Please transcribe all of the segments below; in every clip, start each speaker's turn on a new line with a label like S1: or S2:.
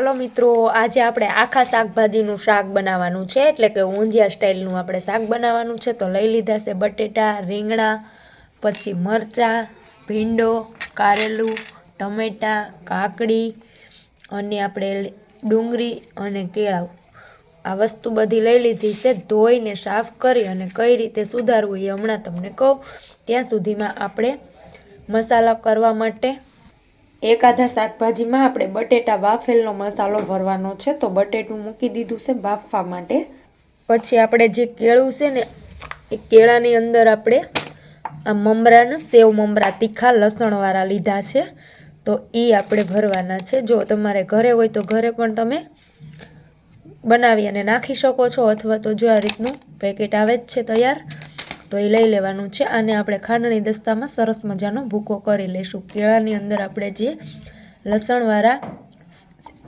S1: Hello મિત્રો, આજે આપણે આખા શાકભાજીનું શાક બનાવવાનું છે. એટલે કે ઊંધિયા સ્ટાઇલનું આપણે શાક બનાવવાનું છે. તો લઈ લીધા છે બટેટા, રીંગણા, પછી મરચાં, ભીંડો, કારેલું, ટમેટાં, કાકડી અને આપણે ડુંગળી અને કેળાવ આ વસ્તુ બધી લઈ લીધી છે, ધોઈને સાફ કરી અને કઈ રીતે સુધારવું એ હમણાં તમને કહું. ત્યાં સુધીમાં આપણે મસાલા કરવા માટે એકાદા શાકભાજીમાં આપણે બટેટા વાફેલનો મસાલો ભરવાનો છે, તો બટેટું મૂકી દીધું છે બાફવા માટે. પછી આપણે જે કેળું છે ને, એ કેળાની અંદર આપણે આ મમરાનું, સેવ મમરા, તીખા, લસણવાળા લીધા છે. તો એ આપણે ભરવાના છે. જો તમારે ઘરે હોય તો ઘરે પણ તમે બનાવી અને નાખી શકો છો, અથવા તો જો આ રીતનું પેકેટ આવે જ છે તૈયાર તો એ લઈ લેવાનું છે અને આપણે ખાંડણી દસ્તામાં સરસ મજાનો ભૂકો કરી લઈશું કેળાની અંદર આપણે જે લસણવાળા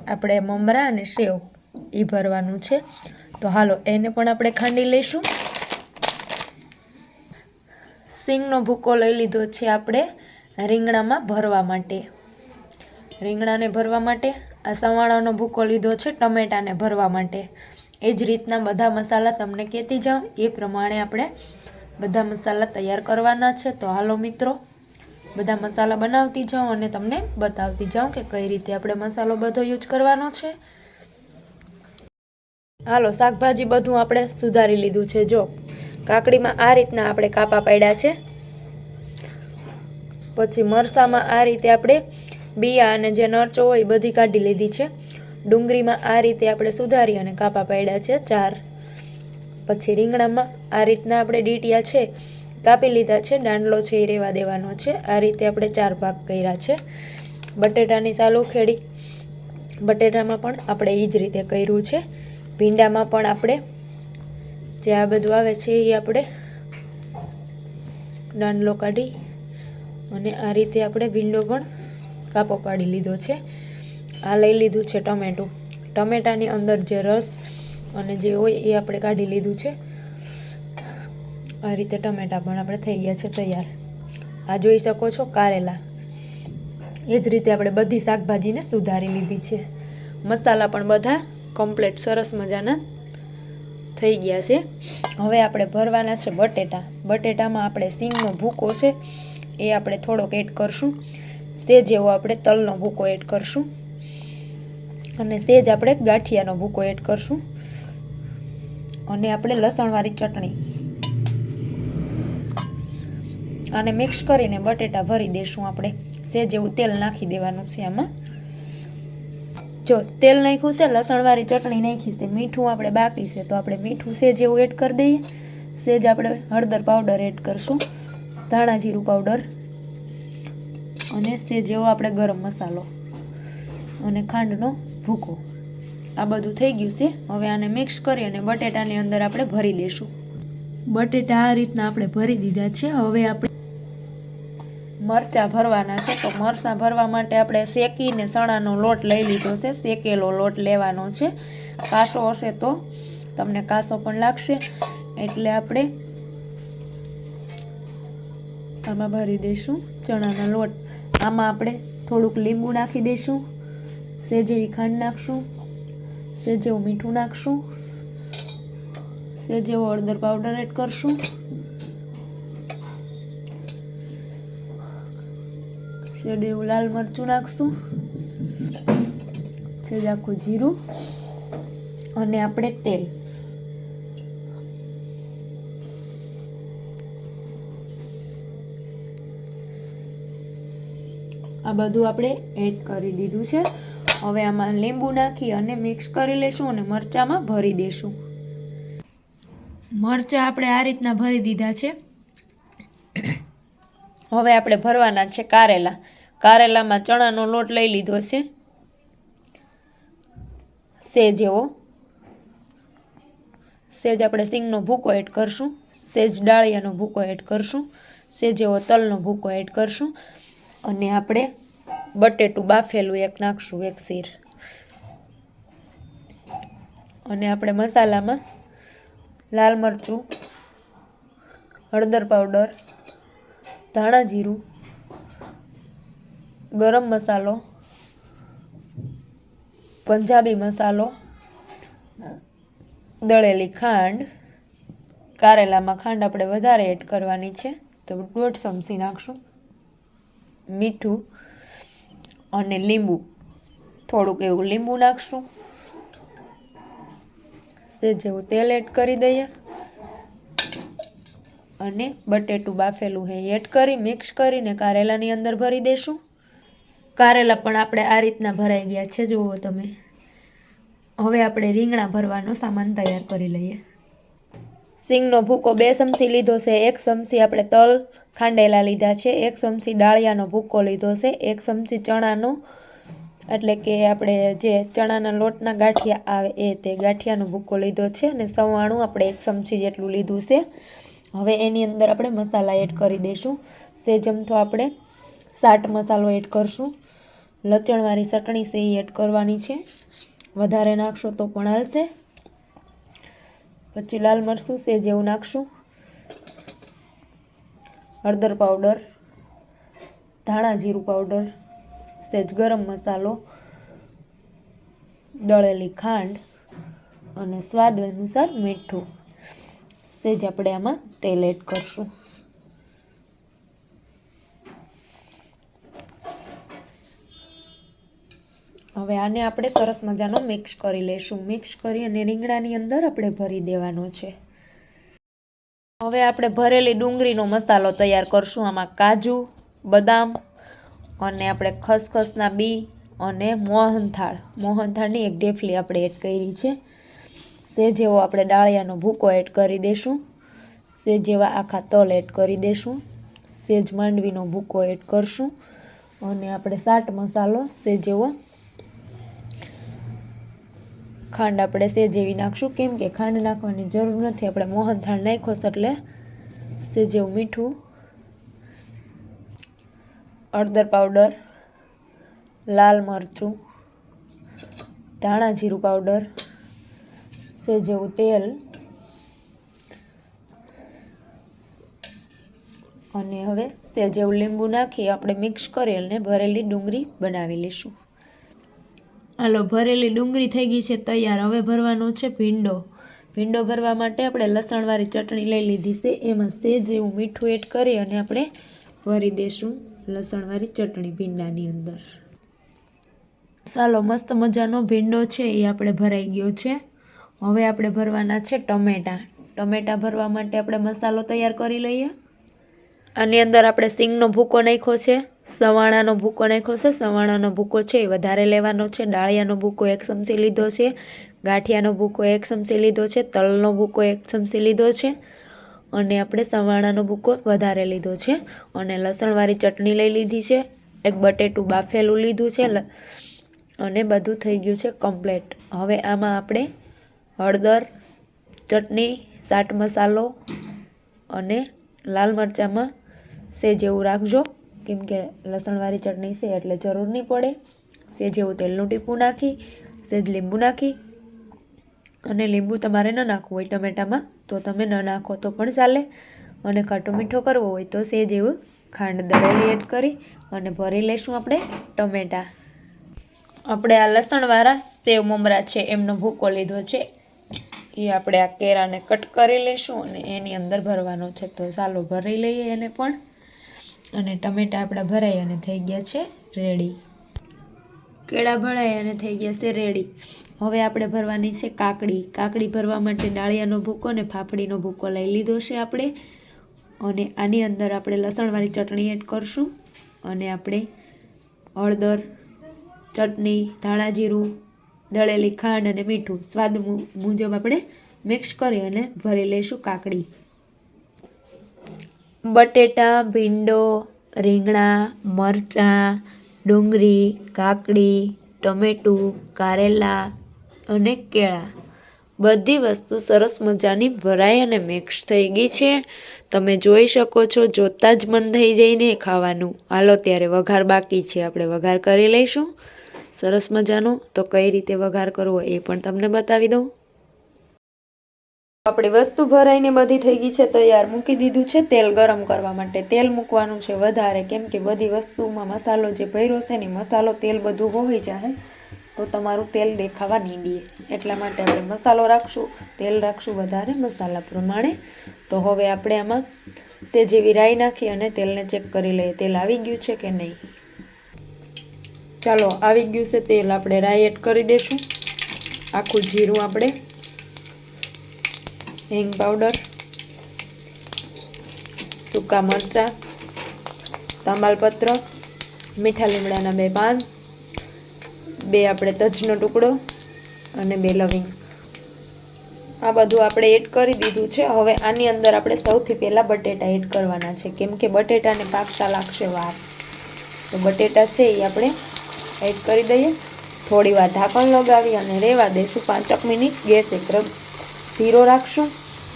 S1: આપણે મમરા અને સેવ એ ભરવાનું છે. તો હાલો, એને પણ આપણે ખાંડી લઈશું. સિંગનો ભૂકો લઈ લીધો છે આપણે રીંગણામાં ભરવા માટે. રીંગણાને ભરવા માટે, આ સવાણાનો ભૂકો લીધો છે ટમેટાને ભરવા માટે. એ જ રીતના બધા મસાલા તમને કહેતી જાઉં. એ પ્રમાણે આપણે બધા મસાલા તૈયાર કરવાના છે. તો હાલો મિત્રો, બધા મસાલા બનાવતી જાઉં અને તમને બતાવતી જાઉં કે કઈ રીતે આપણે મસાલો બધો યુઝ કરવાનો છે. હાલો, શાકભાજી બધું આપણે સુધારી લીધું છે. જો, કાકડીમાં આ રીતના આપણે કાપા પાડ્યા છે. પછી મરસામાં આ રીતે આપણે બિયા અને જે નરચો હોય બધી કાઢી લીધી છે. ડુંગળીમાં આ રીતે આપણે સુધારી અને કાપા પાડ્યા છે. ચાર પછી રીંગણામાં આ રીતના આપણે ડીટિયા છે, કાપી લીધા છે, દાંડલો છે એ રહેવા દેવાનો છે. આ રીતે આપણે ચાર ભાગ કર્યા છે. બટેટાની સાલ ઉખેડી. બટેટામાં પણ આપણે એ જ રીતે કર્યું છે. ભીંડામાં પણ આપણે જે આ બધું આવે છે એ આપણે દાંડલો કાઢી અને આ રીતે આપણે ભીંડો પણ કાપો પાડી લીધો છે. આ લઈ લીધું છે ટમેટું. ટમેટાની અંદર જે રસ અને જે હોય એ આપણે કાઢી લીધું છે. આ રીતે ટમેટા પણ આપણે થઈ ગયા છે તૈયાર. આ જોઈ શકો છો કારેલા. એ જ રીતે આપણે બધી શાકભાજીને સુધારી લીધી છે. મસાલા પણ બધા કમ્પ્લેટ સરસ મજાના થઈ ગયા છે. હવે આપણે ભરવાના છે બટેટા. બટેટામાં આપણે સિંગનો ભૂકો છે, એ આપણે થોડોક એડ કરશું. સેજ એવો આપણે તલનો ભૂકો એડ કરશું. અને સેજ આપણે ગાંઠિયાનો ભૂકો એડ કરશું. અને આપણે લસણવાળી ચટણી. અને મિક્સ કરીને બટેટા ભરી દઈશું આપણે. સેજ એવું તેલ નાખી દેવાનું છે આમાં. જો તેલ નાખ્યું છે, લસણવાળી ચટણી નાખી છે, મીઠું આપણે બાકી છે, તો આપણે મીઠું સેજ એવું એડ કરી દઈએ. સેજ આપણે હળદર પાવડર એડ કરશું. ધાણા જીરું પાવડર અને સેજ એવો આપણે ગરમ મસાલો. અને ખાંડનો ભૂકો. આ બધું થઈ ગયું છે. હવે આને મિક્સ કરી અને બટેટાની અંદર આપણે ભરી દઈશું બટેટા આ રીતના આપણે ભરી દીધા છે. હવે આપણે મરચાં ભરવાના છે. તો મરચાં ભરવા માટે આપણે શેકીને ચણાનો લોટ લઈ લીધો છે. શેકેલો લોટ લેવાનો છે. કાસો હશે તો તમને કાસો પણ લાગશે. એટલે આપણે આમાં ભરી દઈશું ચણાના લોટ. આમાં આપણે થોડુંક લીંબુ નાખી દઈશું. સેજ એવી ખાંડ નાખશું. સેજ જેવું મીઠું નાખશું. સેજ જેવો હળદર પાવડર એડ કરશું. શેડ એવું લાલ મરચું નાખશું. સેજ આખું જીરું અને આપણે તેલ. આ બધું આપણે એડ કરી દીધું છે. હવે આમાં લીંબુ નાખી અને મિક્સ કરી લેશું અને મરચાંમાં ભરી દેશું. મરચાં આપણે આ રીતના ભરી દીધા છે. હવે આપણે ભરવાના છે કારેલા. કારેલામાં ચણાનો લોટ લઈ લીધો છે. સેજ એવો. સેજ આપણે સિંગનો ભૂકો એડ કરશું. સેજ ડાળિયાનો ભૂકો એડ કરશું. સેજ એવો તલનો ભૂકો એડ કરશું. અને આપણે બટેટું બાફેલું, એક નાખશું, એક શીર. અને આપણે મસાલામાં લાલ મરચું, હળદર પાવડર, ધાણા જીરું, ગરમ મસાલો, પંજાબી મસાલો, દળેલી ખાંડ, કારેલામાં ખાંડ આપણે વધારે એડ કરવાની છે. તો દોઢ ચમચી નાખશું. મીઠું અને લીંબુ. થોડુંક એવું લીંબુ નાખશું. સે જેવું તેલ એડ કરી દઈએ. અને બટેટું બાફેલું હે એડ કરી મિક્સ કરીને કારેલાની અંદર ભરી દેશું. કારેલા પણ આપણે આ રીતના ભરાઈ ગયા છે, જુઓ તમે. હવે આપણે રીંગણા ભરવાનો સામાન તૈયાર કરી લઈએ. સિંગનો ભૂકો બે ચમચી લીધો છે, એક ચમચી આપણે તલ ખાંડેલા લીધા છે. એક ચમચી દાળિયાનો ભૂકો લીધો છે. એક ચમચી ચણાનો, એટલે કે આપણે જે ચણાના લોટના ગાંઠિયા આવે એ તે ગાંઠિયાનો ભૂકો લીધો છે અને સવાણું આપણે એક ચમચી જેટલું લીધું છે. હવે એની અંદર આપણે મસાલા એડ કરી દઈશું. સેજમથો આપણે સાટ મસાલો એડ કરશું. લચણવાળી ચટણી છે એ એડ કરવાની છે. વધારે નાખશો તો પણ હાલશે. પછી લાલ મરચું છે જેવું નાખશું. હળદર પાવડર, ધાણા જીરું પાવડર, સેજ ગરમ મસાલો, દળેલી ખાંડ અને સ્વાદ અનુસાર મીઠું. સેજ આપણે આમાં તેલ એડ કરશું. હવે આને આપણે સરસ મજાનો મિક્સ કરી લઈશું. મિક્સ કરી અને રીંગણાની અંદર આપણે ભરી દેવાનો છે. હવે આપણે ભરેલી ડુંગળીનો મસાલો તૈયાર કરશું. આમાં કાજુ, બદામ અને આપણે ખસખસના બી અને મોહનથાળ. મોહનથાળની એક ડેફલી આપણે એડ કરી છે. સે જેવો આપણે ડાળિયાનો ભૂકો એડ કરી દઈશું સે જેવા આખા તલ એડ કરી દઈશું સેજ માંડવીનો ભૂકો એડ કરશું. અને આપણે સાટ મસાલો, સે જેવો ખાંડ આપણે સેજ એવી નાખશું. કેમ કે ખાંડ નાખવાની જરૂર નથી. આપણે મોહનથાળ નાખોશ એટલે સેજ એવું મીઠું. હળદર પાવડર, લાલ મરચું, ધાણા જીરું પાવડર સેજ તેલ અને હવે સેજ એવું લીંબુ નાખી આપણે મિક્સ કરી અને ભરેલી ડુંગળી બનાવી લઈશું. હાલો, ભરેલી ડુંગળી થઈ ગઈ છે તૈયાર. હવે ભરવાનો છે ભીંડો. ભીંડો ભરવા માટે આપણે લસણવાળી ચટણી લઈ લીધી છે. એમાં સેજ એવું મીઠું એડ કરી અને આપણે ભરી દઈશું લસણવાળી ચટણી ભીંડાની અંદર. ચાલો, મસ્ત મજાનો ભીંડો છે, એ આપણે ભરાઈ ગયો છે. હવે આપણે ભરવાના છે ટમેટાં. ટમેટાં ભરવા માટે આપણે મસાલો તૈયાર કરી લઈએ. આની અંદર આપણે સિંગનો ભૂકો નાખ્યો છે. સવાણાનો ભૂકો નાખ્યો છે. સવાણાનો ભૂકો છે એ વધારે લેવાનો છે. ડાળિયાનો ભૂકો એક ચમચી લીધો છે. ગાંઠિયાનો ભૂકો એક ચમચી લીધો છે. તલનો ભૂકો એક ચમચી લીધો છે. અને આપણે સવાણાનો ભૂકો વધારે લીધો છે. અને લસણવાળી ચટણી લઈ લીધી છે. એક બટેટું બાફેલું લીધું છે. અને બધું થઈ ગયું છે કમ્પ્લેટ. હવે આમાં આપણે હળદર, ચટણી ચાટ મસાલો અને લાલ મરચાંમાં સે જેવું રાખજો. કેમ કે લસણવાળી ચટણી છે એટલે જરૂર નહીં પડે. સેજ એવું તેલનું ટીપું નાખી, સેજ લીંબુ નાખી અને લીંબુ તમારે ન નાખવું હોય ટમેટામાં, તો તમે ન નાખો તો પણ ચાલે. અને ખાટો મીઠો કરવો હોય તો સેજ એવું ખાંડ દળેલી એડ કરી અને ભરી લઈશું આપણે ટમેટાં. આપણે આ લસણવાળા સેવ મમરા છે, એમનો ભૂકો લીધો છે. એ આપણે આ કેરાને કટ કરી લઈશું અને એની અંદર ભરવાનો છે, તો ચાલો ભરી લઈએ એને પણ. અને ટમેટા આપણા ભરાઈ અને થઈ ગયા છે રેડી કેળા ભરાઈ અને થઈ ગયા છે રેડી હવે આપણે ભરવાની છે કાકડી. કાકડી ભરવા માટે ડાળિયાનો ભૂકો ને ફાફડીનો ભૂકો લઈ લીધો છે આપણે. અને આની અંદર આપણે લસણવાળી ચટણી એડ કરશું. અને આપણે હળદર, ચટણી ધાણા જીરું દળેલી ખાંડ અને મીઠું સ્વાદ મુજબ આપણે મિક્સ કરી અને ભરી લઈશું કાકડી. બટેટા, ભીંડો, રીંગણા, મરચાં, ડુંગળી, કાકડી, ટમેટું, કારેલા અને કેળા. બધી વસ્તુ સરસ મજાની ભરાઈ અને મિક્સ થઈ ગઈ છે. તમે જોઈ શકો છો, જોતાં જ મન થઈ જઈને ખાવાનું. હાલો ત્યારે વઘાર બાકી છે, આપણે વઘાર કરી લઈશું. સરસ મજાનું. તો કઈ રીતે વઘાર કરવો એ પણ તમને બતાવી દઉં. આપણી વસ્તુ ભરાઈને બધી થઈ ગઈ છે, તૈયાર મૂકી દીધું છે, તેલ ગરમ કરવા માટે. તેલ મૂકવાનું છે વધારે, કેમ કે બધી વસ્તુમાં મસાલો જે ભર્યો છે ને મસાલો તેલ બધું હોઈ જાય તો તમારું તેલ દેખાવા નહીં દે. એટલા માટે આપણે મસાલો રાખશું, તેલ રાખશું વધારે મસાલા પ્રમાણે. તો હવે આપણે આમાં તે જેવી રાઈ નાખી અને તેલને ચેક કરી લઈએ, તેલ આવી ગયું છે કે નહીં. ચાલો, આવી ગયું છે તેલ, આપણે રાઈ એડ કરી દઈશું આખું જીરું આપણે હિંગ પાવડર સૂકા મરચાં તમાલપત્ર મીઠા લીમડાના બે પાન, બે આપણે તજનો ટુકડો અને બે લવિંગ. આ બધું આપણે એડ કરી દીધું છે. હવે આની અંદર આપણે સૌથી પહેલાં બટેટા એડ કરવાના છે. કેમ કે બટેટાને પાકતા લાગશે વાર. તો બટેટા છે એ આપણે એડ કરી દઈએ. થોડી વાર ઢાંકણ લગાવી અને રહેવા દઈશું. પાંચક મિનિટ. ગેસ એકદમ ધીરો રાખશું.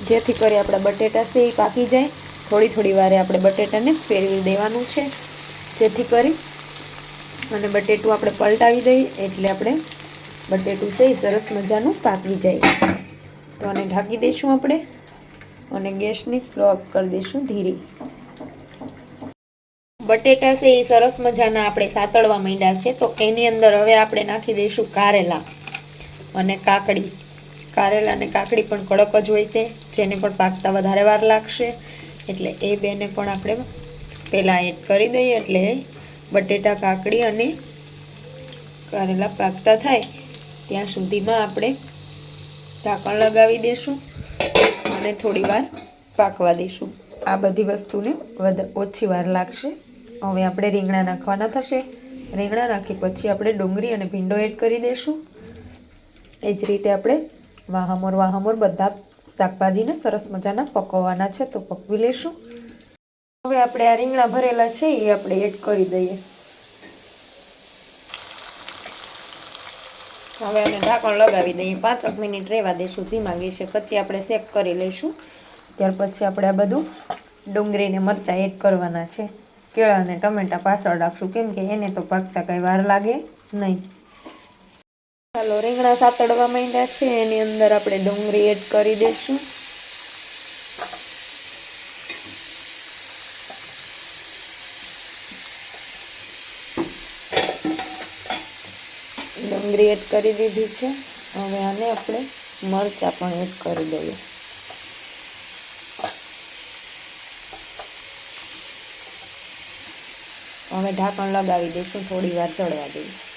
S1: જેથી કરી આપણા બટેટા છે એ પાકી જાય. થોડી થોડી વારે આપણે બટેટાને ફેરવી દેવાનું છે. જેથી કરી અને બટેટું આપણે પલટાવી દઈએ એટલે આપણે બટેટું છે એ સરસ મજાનું પાકી જાય. તો આને ઢાંકી દઈશું આપણે અને ગેસની સ્લો અપ કરી દઈશું ધીરી. બટેટા છે એ સરસ મજાના આપણે સાતળવા માંડ્યા છે. તો એની અંદર હવે આપણે નાખી દઈશું કારેલા અને કાકડી. કારેલા અને કાકડી પણ કડક જ હોય છે જેને પણ પાકતા વધારે વાર લાગશે. એટલે એ બેને પણ આપણે પહેલાં એડ કરી દઈએ. એટલે બટેટા, કાકડી અને કારેલા પાકતા થાય. ત્યાં સુધીમાં આપણે ઢાંકણ લગાવી દઈશું અને થોડી વાર પાકવા દઈશું આ બધી વસ્તુને વધ, ઓછી વાર લાગશે. હવે આપણે રીંગણા નાખવાના થશે. રીંગણા નાખી પછી આપણે ડુંગળી અને ભીંડો એડ કરી દઈશું એ જ રીતે આપણે વાહામોર, વાહમોર બધા શાકભાજીને સરસ મજાના પકવવાના છે, તો પકવી લેશું. હવે આપણે આ રીંગણા ભરેલા છે, એ આપણે એડ કરી દઈએ. હવે આને ઢાંકણ લગાવી દઈએ. પાંચક મિનિટ રહેવા દઈશું ધીમા ગેસે. પછી આપણે શેક કરી લઈશું. ત્યાર પછી આપણે આ બધું ડુંગળીને મરચાં એડ કરવાના છે. કેળા અને ટમેટા પાછળ રાખશું, કેમ કે એને તો પાકતા કઈ વાર લાગે નહીં. ચાલો, રીંગણા સાતડવા માંડ્યા છે. એની અંદર આપણે ડુંગળી એડ કરી દઈશું. ડુંગળી એડ કરી દીધી છે. હવે આને આપણે મરચાં પણ એડ કરી દઈએ. હવે ઢાંકણ લગાવી દઈશું. થોડી વાર ચડવા દઈએ.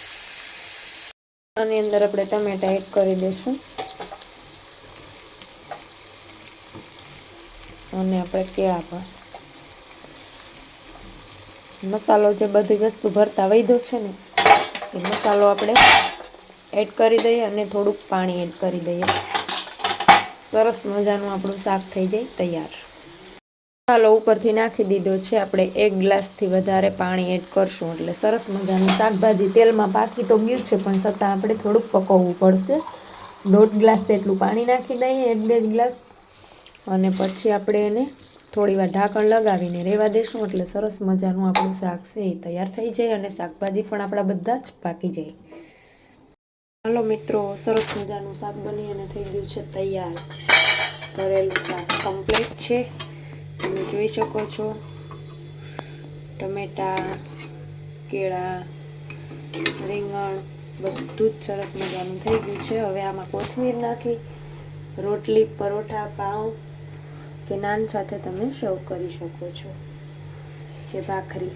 S1: આની અંદર આપણે ટમેટા એડ કરી દઈશું. અને આપણે કેળા પણ. મસાલો જે બધી વસ્તુ ભરતા વૈધો છે ને, એ મસાલો આપણે એડ કરી દઈએ અને થોડુંક પાણી એડ કરી દઈએ. સરસ મજાનું આપણું શાક થઈ જાય, તૈયાર. મસાલો ઉપરથી નાખી દીધો છે. આપણે એક ગ્લાસથી વધારે પાણી એડ કરશું. એટલે સરસ મજાનું શાકભાજી તેલમાં પાકી તો ગીર છે, પણ છતાં આપણે થોડુંક પકવવું પડશે. દોઢ ગ્લાસ જેટલું પાણી નાખી દઈએ, એક બે ગ્લાસ. અને પછી આપણે એને થોડી વાર ઢાંકણ લગાવીને રહેવા દઈશું એટલે સરસ મજાનું આપણું શાક છે એ તૈયાર થઈ જાય અને શાકભાજી પણ આપણા બધા જ પાકી જાય. હાલો મિત્રો, સરસ મજાનું શાક બની અને થઈ ગયું છે તૈયાર. કરેલું શાક કમ્પ્લીટ છે. તમે જોઈ શકો છો. ટમેટા, કેળા, રીંગણ, બધું જ સરસ મજાનું થઈ ગયું છે. હવે આમાં કોથમીર નાખી, રોટલી, પરોઠા, પાઉં કે નાન સાથે તમે સર્વ કરી શકો છો. કે ભાખરી.